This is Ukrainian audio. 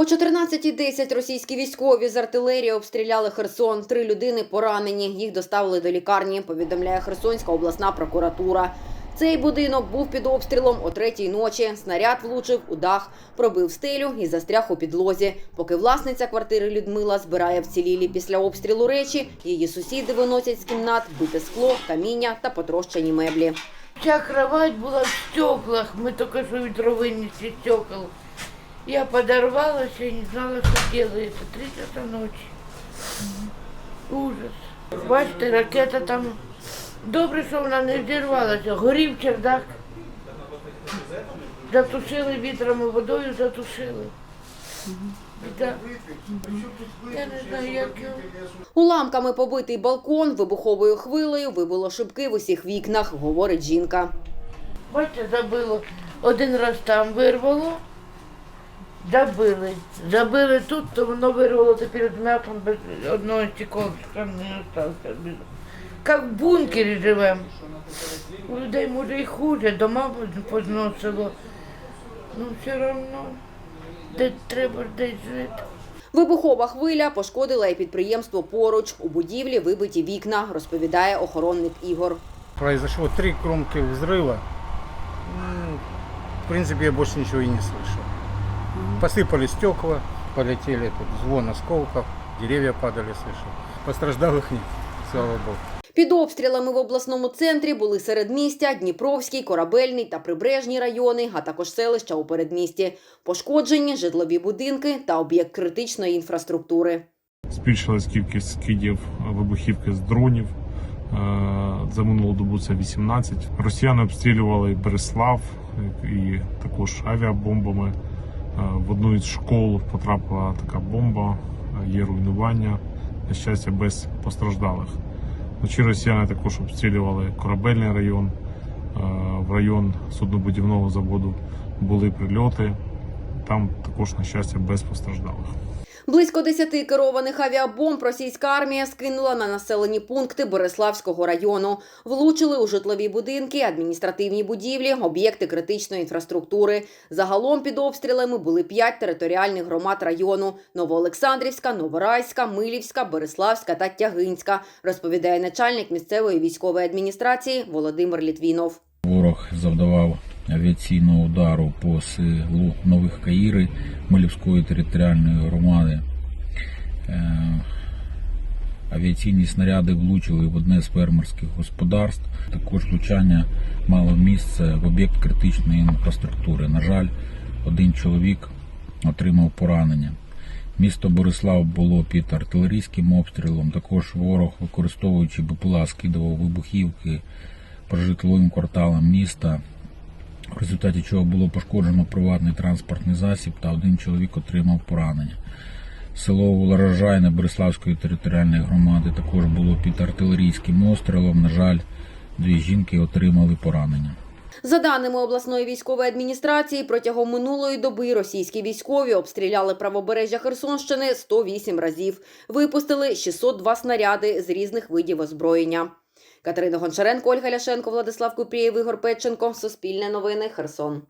О 14.10 російські військові з артилерії обстріляли Херсон. Три людини поранені. Їх доставили до лікарні. Повідомляє Херсонська обласна прокуратура. Цей будинок був під обстрілом о третій ночі. Снаряд влучив у дах, пробив стелю і застряг у підлозі. Поки власниця квартири Людмила збирає вцілілі після обстрілу речі, її сусіди виносять з кімнат бите скло, каміння та потрощені меблі. Вся кровать была в стеклах. Мы только что ветро вынесли стекол. я подорвалась и не знала, что делается. Три часа ночи. Ужас. Бачите, ракета там. Добре, що вона не зірвалася. Горів чердак. Затушили вітром і водою, затушили. Біда. Я не знаю, як його. Уламками побитий балкон вибуховою хвилею вибило шибки в усіх вікнах, говорить жінка. Бачите, забило. Один раз там вирвало, забили. Забили тут, то воно вирвало тепер з м'ятом без одного стеколочка не залишилося. Як в бункері живемо. У людей може і хуже, дома позносило. Ну все одно, де треба десь жити. Вибухова хвиля пошкодила і підприємство поруч. У будівлі вибиті вікна, розповідає охоронник Ігор. Произошло три громких взрыва. В принципе, я больше ничего и не слышал. Посыпали стекла, полетели тут звон осколков, деревья падали, слышал. Постраждалых нет, слава богу. Під обстрілами в обласному центрі були середмістя, Дніпровський, Корабельний та Прибережні райони, а також селища у передмісті. Пошкоджені житлові будинки та об'єкт критичної інфраструктури. Збільшилась кількість скидів вибухівки з дронів. Е, За минулу добу це 18. Росіяни обстрілювали Береслав і також авіабомбами. В одну із школ потрапила така бомба, е, є руйнування. На щастя, без постраждалих. Вночі росіяни також обстрілювали корабельний район. Е, В район суднобудівного заводу були прильоти. Там також, на щастя, без постраждалих. Близько десяти керованих авіабомб російська армія скинула на населені пункти Бориславського району. Влучили у житлові будинки, адміністративні будівлі, об'єкти критичної інфраструктури. Загалом під обстрілами були п'ять територіальних громад району: Новоолександрівська, Новорайська, Милівська, Бориславська та Тягинська, розповідає начальник місцевої військової адміністрації Володимир Літвінов. Ворог завдавав авіаційного удару по селу Нових Каїри Милівської територіальної громади. Е, Авіаційні снаряди влучили в одне з фермерських господарств. Також влучання мало місце в об'єкт критичної інфраструктури. На жаль, один чоловік отримав поранення. Місто Борислав було під артилерійським обстрілом. Також ворог, використовуючи БПЛА, скидував вибухівки по житловим кварталам міста, в результаті чого було пошкоджено приватний транспортний засіб та один чоловік отримав поранення. Село Урожайне Бориславської територіальної громади також було під артилерійським обстрілом. На жаль, дві жінки отримали поранення. За даними обласної військової адміністрації, протягом минулої доби російські військові обстріляли правобережжя Херсонщини 108 разів. Випустили 602 снаряди з різних видів озброєння. Катерина Гончаренко, Ольга Ляшенко, Владислав Купрієв, Ігор Петченко. Суспільне новини. Херсон.